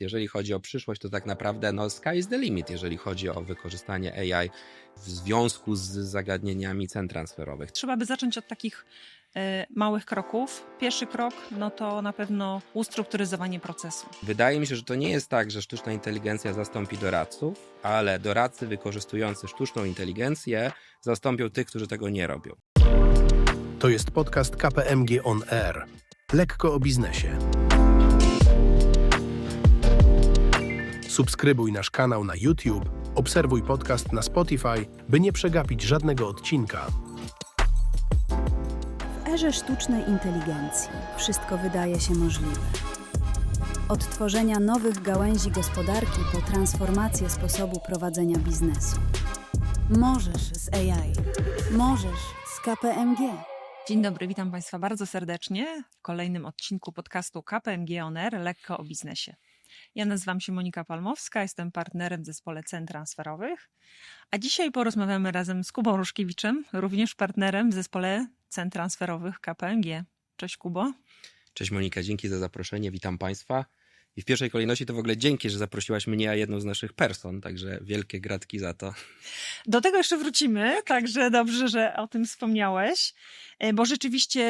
Jeżeli chodzi o przyszłość, to tak naprawdę no, sky is the limit, jeżeli chodzi o wykorzystanie AI w związku z zagadnieniami cen transferowych. Trzeba by zacząć od takich e, małych kroków. Pierwszy krok no to na pewno ustrukturyzowanie procesu. Wydaje mi się, że to nie jest tak, że sztuczna inteligencja zastąpi doradców, ale doradcy wykorzystujący sztuczną inteligencję zastąpią tych, którzy tego nie robią. To jest podcast KPMG On Air. Lekko o biznesie. Subskrybuj nasz kanał na YouTube, obserwuj podcast na Spotify, by nie przegapić żadnego odcinka. W erze sztucznej inteligencji wszystko wydaje się możliwe. Od tworzenia nowych gałęzi gospodarki po transformację sposobu prowadzenia biznesu. Możesz z AI. Możesz z KPMG. Dzień dobry, witam Państwa bardzo serdecznie w kolejnym odcinku podcastu KPMG On Air Lekko o biznesie. Ja nazywam się Monika Palmowska, jestem partnerem w zespole cen transferowych, a dzisiaj porozmawiamy razem z Kubą Ruszkiewiczem, również partnerem w zespole cen transferowych KPMG. Cześć Kubo. Cześć Monika, dzięki za zaproszenie, witam Państwa. I w pierwszej kolejności to w ogóle dzięki, że zaprosiłaś mnie, a jedną z naszych person, także wielkie gratki za to. Do tego jeszcze wrócimy, także dobrze, że o tym wspomniałeś, e, bo rzeczywiście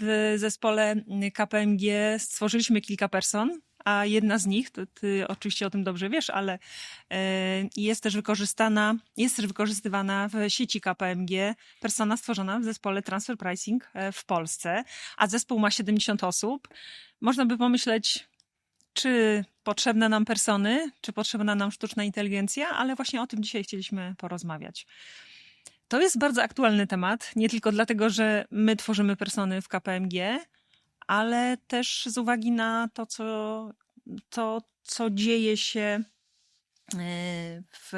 w zespole KPMG stworzyliśmy kilka person, a jedna z nich, to ty oczywiście o tym dobrze wiesz, ale e, jest też wykorzystana, jest też wykorzystywana w sieci KPMG persona stworzona w zespole Transfer Pricing e, w Polsce, a zespół ma 70 osób. Można by pomyśleć, czy potrzebne nam persony, czy potrzebna nam sztuczna inteligencja, ale właśnie o tym dzisiaj chcieliśmy porozmawiać. To jest bardzo aktualny temat, nie tylko dlatego, że my tworzymy persony w KPMG, ale też z uwagi na to, co, to, co dzieje się e, w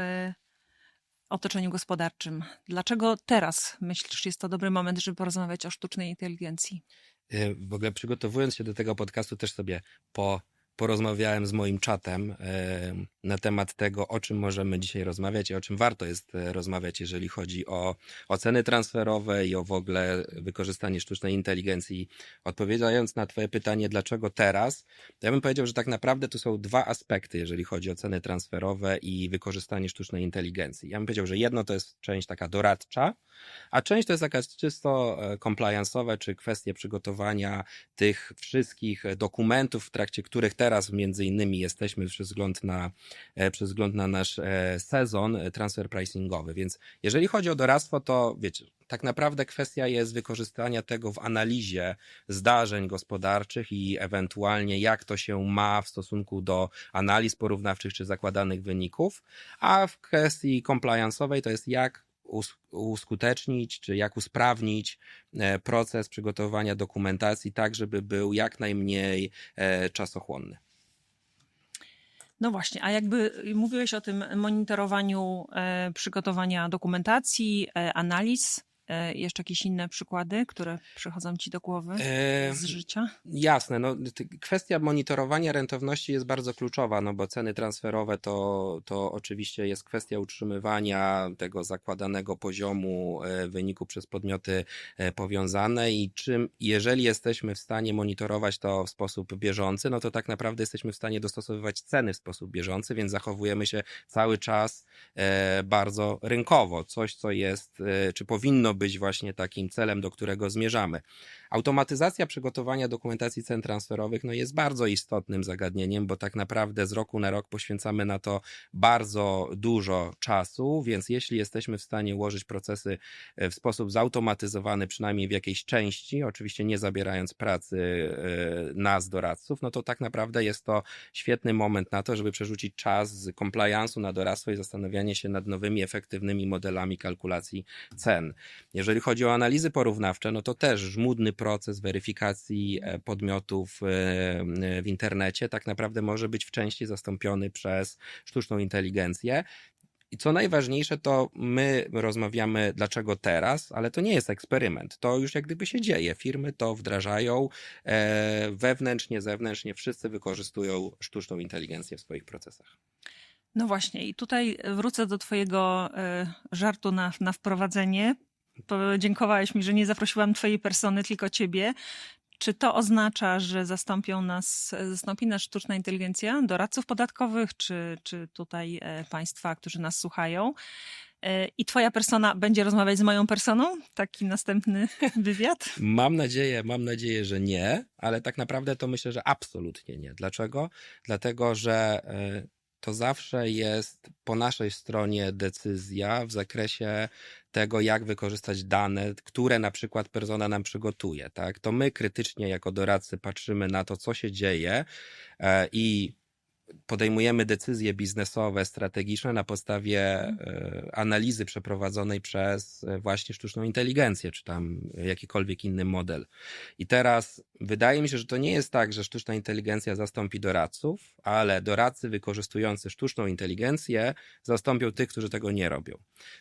otoczeniu gospodarczym. Dlaczego teraz myślisz, jest to dobry moment, żeby porozmawiać o sztucznej inteligencji? E, W ogóle przygotowując się do tego podcastu też sobie po porozmawiałem z moim czatem e, na temat tego, o czym możemy dzisiaj rozmawiać i o czym warto jest e, rozmawiać, jeżeli chodzi o oceny transferowe i o w ogóle wykorzystanie sztucznej inteligencji. Odpowiadając na Twoje pytanie, dlaczego teraz, ja bym powiedział, że tak naprawdę tu są dwa aspekty, jeżeli chodzi o ceny transferowe i wykorzystanie sztucznej inteligencji. Ja bym powiedział, że jedno to jest część taka doradcza, a część to jest taka czysto e, compliance'owa, czy kwestie przygotowania tych wszystkich e, dokumentów, w trakcie których teraz między innymi jesteśmy przez wzgląd na, e, przez wzgląd na nasz sezon transfer pricingowy. Więc jeżeli chodzi o doradztwo, to wiecie, tak naprawdę kwestia jest wykorzystania tego w analizie zdarzeń gospodarczych i ewentualnie jak to się ma w stosunku do analiz porównawczych czy zakładanych wyników, a w kwestii compliance'owej to jest jak uskutecznić, czy jak usprawnić e, proces przygotowania dokumentacji tak, żeby był jak najmniej e, czasochłonny. No właśnie, a jakby mówiłeś o tym monitorowaniu e, przygotowania dokumentacji, analiz, jeszcze jakieś inne przykłady, które przychodzą ci do głowy E, z życia? Jasne, no, kwestia monitorowania rentowności jest bardzo kluczowa, no bo ceny transferowe to, to oczywiście jest kwestia utrzymywania tego zakładanego poziomu e, wyniku przez podmioty e, powiązane i czym, jeżeli jesteśmy w stanie monitorować to w sposób bieżący, no to tak naprawdę jesteśmy w stanie dostosowywać ceny w sposób bieżący, więc zachowujemy się cały czas e, bardzo rynkowo, coś co jest, e, czy powinno być właśnie takim celem, do którego zmierzamy. Automatyzacja przygotowania dokumentacji cen transferowych no jest bardzo istotnym zagadnieniem, bo tak naprawdę z roku na rok poświęcamy na to bardzo dużo czasu, więc jeśli jesteśmy w stanie ułożyć procesy e, w sposób zautomatyzowany, przynajmniej w jakiejś części, oczywiście nie zabierając pracy e, nas, doradców, no to tak naprawdę jest to świetny moment na to, żeby przerzucić czas z compliance'u na doradztwo i zastanawianie się nad nowymi, efektywnymi modelami kalkulacji cen. Jeżeli chodzi o analizy porównawcze, no to też żmudny proces weryfikacji e, podmiotów e, w internecie tak naprawdę może być w części zastąpiony przez sztuczną inteligencję. I co najważniejsze, to my rozmawiamy, dlaczego teraz, ale to nie jest eksperyment. To już jak gdyby się dzieje. Firmy to wdrażają e, wewnętrznie, zewnętrznie, wszyscy wykorzystują sztuczną inteligencję w swoich procesach. No właśnie, i tutaj wrócę do Twojego e, żartu na, na wprowadzenie. Podziękowałeś mi, że nie zaprosiłam Twojej persony, tylko Ciebie. Czy to oznacza, że zastąpią nas, zastąpi nas sztuczna inteligencja doradców podatkowych, czy, czy tutaj e, państwa, którzy nas słuchają? E, I twoja persona będzie rozmawiać z moją personą? Taki następny wywiad? Mam nadzieję, mam nadzieję, że nie, ale tak naprawdę to myślę, że absolutnie nie. Dlaczego? Dlatego, że y, to zawsze jest po naszej stronie decyzja w zakresie tego, jak wykorzystać dane, które na przykład persona nam przygotuje. Tak? To my krytycznie jako doradcy patrzymy na to, co się dzieje e, i podejmujemy decyzje biznesowe, strategiczne na podstawie e, analizy przeprowadzonej przez e, właśnie sztuczną inteligencję, czy tam jakikolwiek inny model. I teraz wydaje mi się, że to nie jest tak, że sztuczna inteligencja zastąpi doradców, ale doradcy wykorzystujący sztuczną inteligencję zastąpią tych, którzy tego nie robią.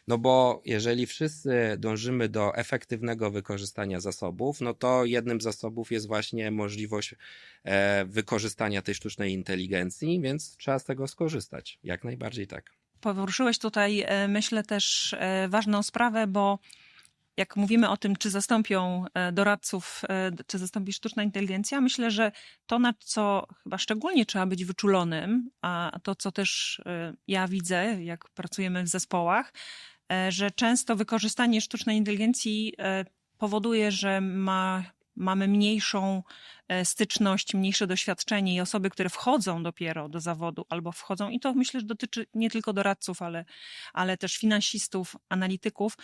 No bo jeżeli wszyscy dążymy do efektywnego wykorzystania zasobów, no to jednym z zasobów jest właśnie możliwość e, wykorzystania tej sztucznej inteligencji, więc trzeba z tego skorzystać. Jak najbardziej tak. Poruszyłeś tutaj, e, myślę, też e, ważną sprawę, bo jak mówimy o tym, czy zastąpią e, doradców, czy zastąpi sztuczna inteligencja, myślę, że to, na co chyba szczególnie trzeba być wyczulonym, a to, co też ja widzę, jak pracujemy w zespołach, że często wykorzystanie sztucznej inteligencji powoduje, że ma, mamy mniejszą e, styczność, mniejsze doświadczenie i osoby, które wchodzą dopiero do zawodu albo wchodzą, i to myślę, że dotyczy nie tylko doradców, ale, ale też finansistów, analityków,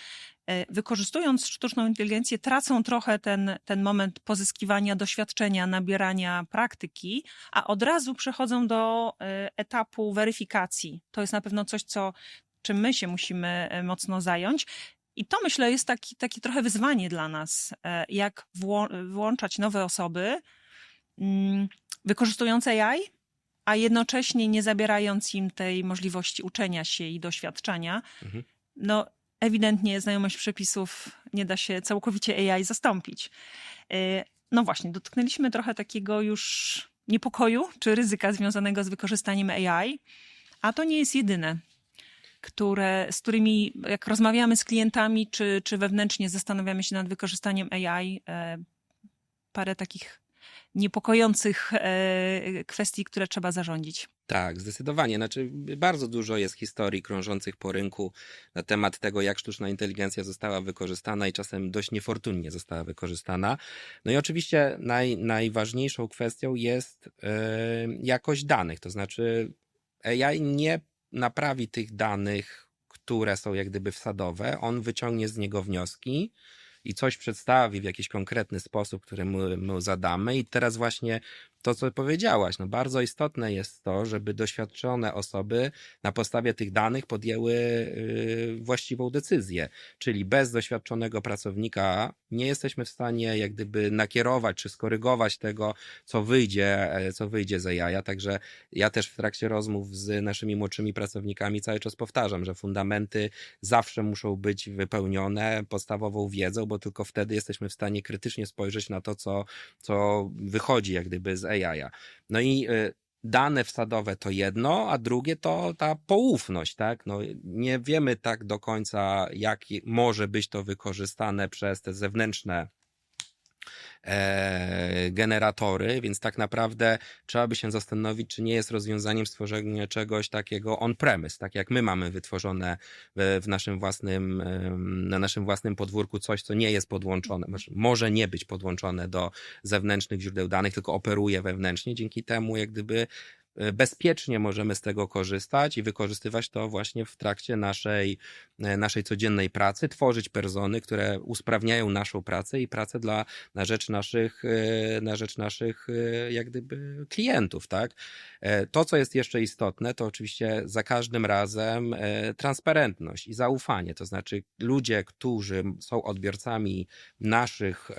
e, wykorzystując sztuczną inteligencję, tracą trochę ten, ten moment pozyskiwania doświadczenia, nabierania praktyki, a od razu przechodzą do e, etapu weryfikacji. To jest na pewno coś, co, czym my się musimy mocno zająć. I to myślę jest taki, taki trochę wyzwanie dla nas, e, jak włączać nowe osoby, mm, wykorzystujące AI, a jednocześnie nie zabierając im tej możliwości uczenia się i doświadczenia. Mhm. No, ewidentnie znajomość przepisów nie da się całkowicie AI zastąpić. E, No właśnie, dotknęliśmy trochę takiego już niepokoju czy ryzyka związanego z wykorzystaniem AI, a to nie jest jedyne które, z którymi jak rozmawiamy z klientami, czy, czy wewnętrznie zastanawiamy się nad wykorzystaniem AI, e, parę takich niepokojących e, kwestii, które trzeba zarządzić. Tak, zdecydowanie. Znaczy, bardzo dużo jest historii krążących po rynku na temat tego, jak sztuczna inteligencja została wykorzystana i czasem dość niefortunnie została wykorzystana. No i oczywiście naj, najważniejszą kwestią jest e, jakość danych. To znaczy, AI nie naprawi tych danych, które są jak gdyby wsadowe. On wyciągnie z niego wnioski i coś przedstawi w jakiś konkretny sposób, który mu, zadamy. I teraz właśnie to, co powiedziałaś, no bardzo istotne jest to, żeby doświadczone osoby na podstawie tych danych podjęły y, właściwą decyzję. Czyli bez doświadczonego pracownika nie jesteśmy w stanie jak gdyby nakierować czy skorygować tego, co wyjdzie, e, co wyjdzie z AI. Także ja też w trakcie rozmów z naszymi młodszymi pracownikami cały czas powtarzam, że fundamenty zawsze muszą być wypełnione podstawową wiedzą, bo tylko wtedy jesteśmy w stanie krytycznie spojrzeć na to, co, co wychodzi jak gdyby z AI. No i y, dane wsadowe to jedno, a drugie to ta poufność, tak? No, nie wiemy tak do końca, jak może być to wykorzystane przez te zewnętrzne generatory, więc tak naprawdę trzeba by się zastanowić, czy nie jest rozwiązaniem stworzenie czegoś takiego on-premise, tak jak my mamy wytworzone w, naszym własnym, na naszym własnym podwórku coś, co nie jest podłączone, może- nie być podłączone do zewnętrznych źródeł danych, tylko operuje wewnętrznie, dzięki temu jak gdyby e, bezpiecznie możemy z tego korzystać i wykorzystywać to właśnie w trakcie naszej, e, naszej codziennej pracy, tworzyć persony, które usprawniają naszą pracę i pracę dla, na rzecz naszych, e, na rzecz naszych jak gdyby klientów, tak? E, To, co jest jeszcze istotne, to oczywiście za każdym razem e, transparentność i zaufanie, to znaczy ludzie, którzy są odbiorcami naszych e,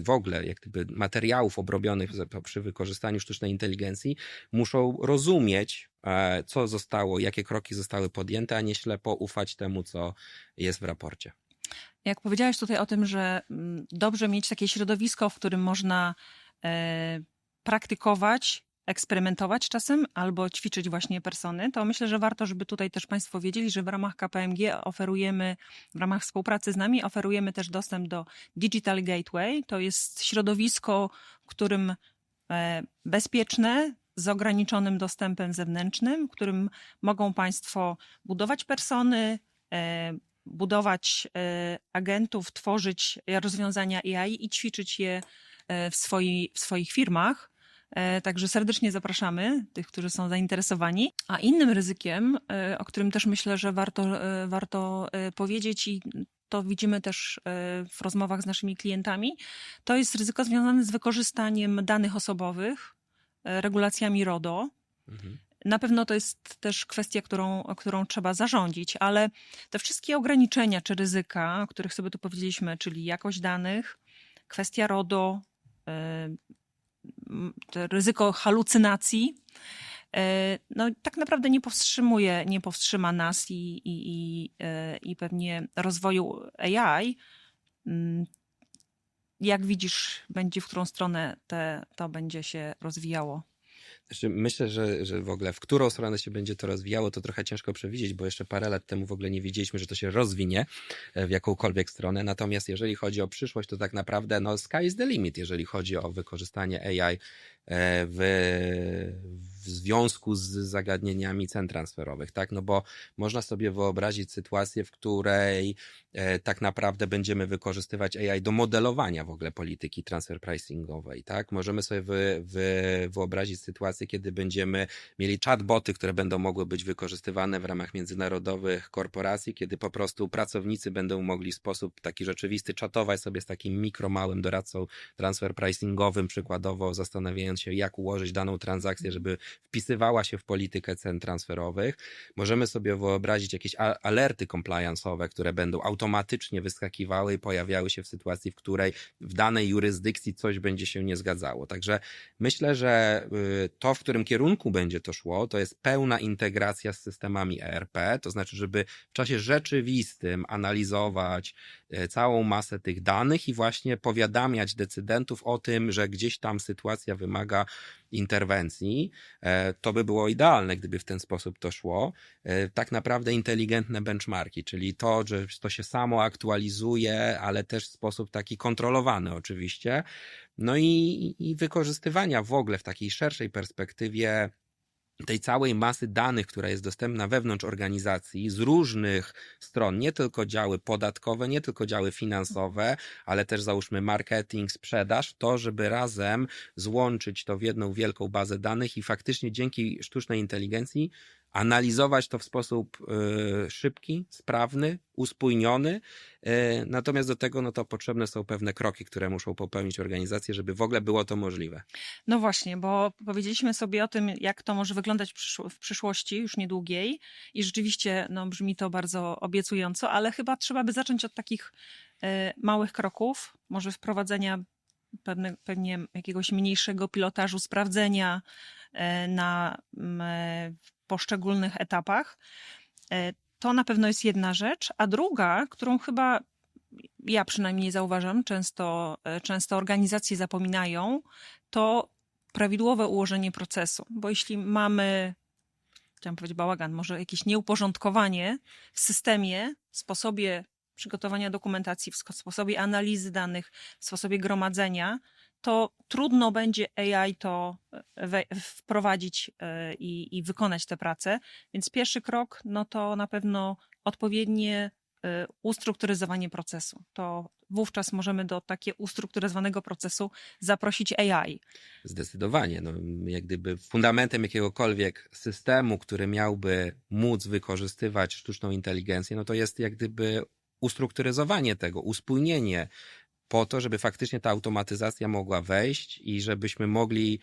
w ogóle jak gdyby materiałów obrobionych przy wykorzystaniu sztucznej inteligencji, muszą rozumieć, e, co zostało, jakie kroki zostały podjęte, a nie ślepo ufać temu, co jest w raporcie. Jak powiedziałeś tutaj o tym, że mm, dobrze mieć takie środowisko, w którym można e, praktykować eksperymentować czasem albo ćwiczyć właśnie persony, to myślę, że warto, żeby tutaj też Państwo wiedzieli, że w ramach KPMG oferujemy, w ramach współpracy z nami oferujemy też dostęp do Digital Gateway. To jest środowisko, w którym e, bezpieczne, z ograniczonym dostępem zewnętrznym, którym mogą Państwo budować persony, e, budować e, agentów, tworzyć rozwiązania AI i ćwiczyć je e, w, swoi, w swoich firmach. Także serdecznie zapraszamy tych, którzy są zainteresowani. A innym ryzykiem, o którym też myślę, że warto, warto powiedzieć i to widzimy też w rozmowach z naszymi klientami, to jest ryzyko związane z wykorzystaniem danych osobowych, regulacjami RODO. Mhm. Na pewno to jest też kwestia, którą, którą trzeba zarządzić, ale te wszystkie ograniczenia czy ryzyka, o których sobie tu powiedzieliśmy, czyli jakość danych, kwestia RODO, to ryzyko halucynacji, y, no tak naprawdę nie powstrzymuje, nie powstrzyma nas i, i, i, i pewnie rozwoju AI. Jak widzisz, będzie w którą stronę te, to będzie się rozwijało? Znaczy, myślę, że, że w ogóle w którą stronę się będzie to rozwijało, to trochę ciężko przewidzieć, bo jeszcze parę lat temu w ogóle nie wiedzieliśmy, że to się rozwinie e, w jakąkolwiek stronę. Natomiast jeżeli chodzi o przyszłość, to tak naprawdę no, sky is the limit, jeżeli chodzi o wykorzystanie AI w, w związku z zagadnieniami cen transferowych, tak? No bo można sobie wyobrazić sytuację, w której e, tak naprawdę będziemy wykorzystywać AI do modelowania w ogóle polityki transfer pricingowej, tak? Możemy sobie wy, wy, wyobrazić sytuację, kiedy będziemy mieli chatboty, które będą mogły być wykorzystywane w ramach międzynarodowych korporacji, kiedy po prostu pracownicy będą mogli w sposób taki rzeczywisty czatować sobie z takim mikro, małym doradcą transfer pricingowym, przykładowo zastanawiając się, jak ułożyć daną transakcję, żeby wpisywała się w politykę cen transferowych. Możemy sobie wyobrazić jakieś alerty compliance'owe, które będą automatycznie wyskakiwały i pojawiały się w sytuacji, w której w danej jurysdykcji coś będzie się nie zgadzało. Także myślę, że y, to, w którym kierunku będzie to szło, to jest pełna integracja z systemami ERP, to znaczy, żeby w czasie rzeczywistym analizować e, całą masę tych danych i właśnie powiadamiać decydentów o tym, że gdzieś tam sytuacja wymaga interwencji. E, To by było idealne, gdyby w ten sposób to szło. E, Tak naprawdę inteligentne benchmarki, czyli to, że to się samo aktualizuje, ale też w sposób taki kontrolowany oczywiście. No i, i wykorzystywania w ogóle w takiej szerszej perspektywie tej całej masy danych, która jest dostępna wewnątrz organizacji z różnych stron, nie tylko działy podatkowe, nie tylko działy finansowe, ale też załóżmy marketing, sprzedaż, to żeby razem złączyć to w jedną wielką bazę danych i faktycznie dzięki sztucznej inteligencji analizować to w sposób y, szybki, sprawny, uspójniony. Y, natomiast do tego no to potrzebne są pewne kroki, które muszą popełnić organizacje, żeby w ogóle było to możliwe. No właśnie, bo powiedzieliśmy sobie o tym, jak to może wyglądać w, przyszło- w przyszłości, już niedługiej. I rzeczywiście no, brzmi to bardzo obiecująco, ale chyba trzeba by zacząć od takich e, małych kroków, może wprowadzenia pewne, pewnie jakiegoś mniejszego pilotażu, sprawdzenia e, na e, poszczególnych etapach. E, to na pewno jest jedna rzecz, a druga, którą chyba ja przynajmniej zauważam, często, e, często organizacje zapominają, to prawidłowe ułożenie procesu. Bo jeśli mamy, chciałam powiedzieć bałagan, może jakieś nieuporządkowanie w systemie, sposobie przygotowania dokumentacji, w sposobie analizy danych, w sposobie gromadzenia, to trudno będzie AI to e, wprowadzić e, i, i wykonać tę pracę. Więc pierwszy krok, no to na pewno odpowiednie e, ustrukturyzowanie procesu. To wówczas możemy do takiego ustrukturyzowanego procesu zaprosić AI. Zdecydowanie. No, jak gdyby fundamentem jakiegokolwiek systemu, który miałby móc wykorzystywać sztuczną inteligencję, no to jest jak gdyby ustrukturyzowanie tego, uspójnienie po to, żeby faktycznie ta automatyzacja mogła wejść i żebyśmy mogli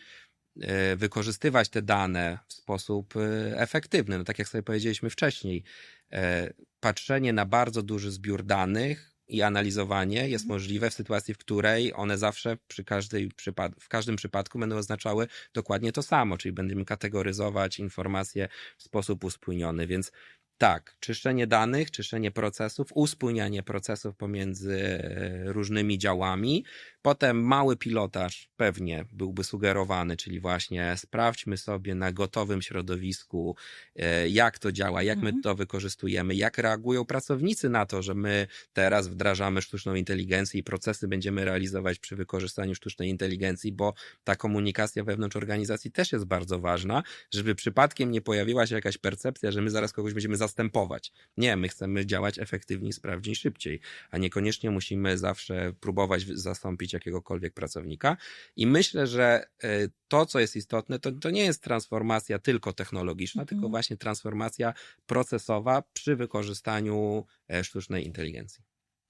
e, wykorzystywać te dane w sposób e, efektywny. No tak jak sobie powiedzieliśmy wcześniej, e, patrzenie na bardzo duży zbiór danych i analizowanie jest możliwe w sytuacji, w której one zawsze przy każdej w każdym przypadku będą oznaczały dokładnie to samo, czyli będziemy kategoryzować informacje w sposób uspójniony, więc tak, czyszczenie danych, czyszczenie procesów, uspójnianie procesów pomiędzy e, różnymi działami, Potem mały pilotaż pewnie byłby sugerowany, czyli właśnie sprawdźmy sobie na gotowym środowisku, e, jak to działa, jak my Mhm. to wykorzystujemy, jak reagują pracownicy na to, że my teraz wdrażamy sztuczną inteligencję i procesy będziemy realizować przy wykorzystaniu sztucznej inteligencji, bo ta komunikacja wewnątrz organizacji też jest bardzo ważna, żeby przypadkiem nie pojawiła się jakaś percepcja, że my zaraz kogoś będziemy zastępować. Nie, my chcemy działać efektywniej, sprawniej, szybciej, a niekoniecznie musimy zawsze próbować zastąpić jakiegokolwiek pracownika. I myślę, że e, to, co jest istotne, to, to nie jest transformacja tylko technologiczna, Mhm. tylko właśnie transformacja procesowa przy wykorzystaniu e, sztucznej inteligencji.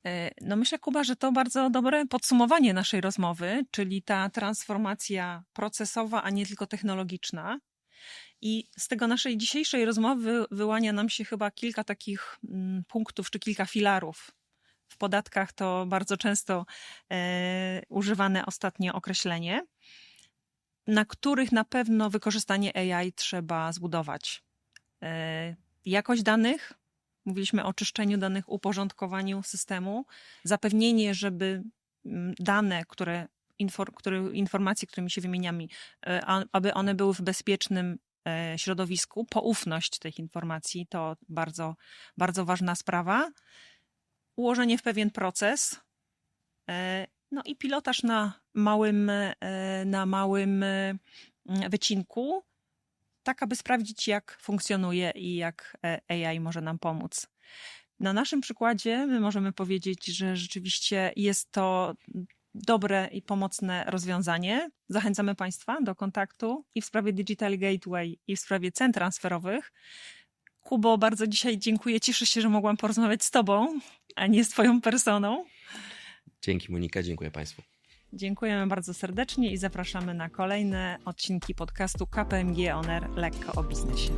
E, No myślę, Kuba, że to bardzo dobre podsumowanie naszej rozmowy, czyli ta transformacja procesowa, a nie tylko technologiczna. I z tego naszej dzisiejszej rozmowy wyłania nam się chyba kilka takich mm, punktów czy kilka filarów. W podatkach to bardzo często e, używane ostatnio określenie, na których na pewno wykorzystanie AI trzeba zbudować. E, jakość danych, Mówiliśmy o czyszczeniu danych, uporządkowaniu systemu, zapewnienie, żeby mm, dane, które, które informacje, którymi się wymieniamy, e, aby one były w bezpiecznym środowisku, poufność tych informacji to bardzo, bardzo ważna sprawa. Ułożenie w pewien proces, e, no i pilotaż na małym, e, na małym e, wycinku, tak aby sprawdzić, jak funkcjonuje i jak e, AI może nam pomóc. Na naszym przykładzie my możemy powiedzieć, że rzeczywiście jest to dobre i pomocne rozwiązanie. Zachęcamy Państwa do kontaktu i w sprawie Digital Gateway, i w sprawie cen transferowych. Kubo, bardzo dzisiaj dziękuję. Cieszę się, że mogłam porozmawiać z Tobą, a nie z Twoją personą. Dzięki Monika, dziękuję Państwu. Dziękujemy bardzo serdecznie i zapraszamy na kolejne odcinki podcastu KPMG Oner Lekko o biznesie.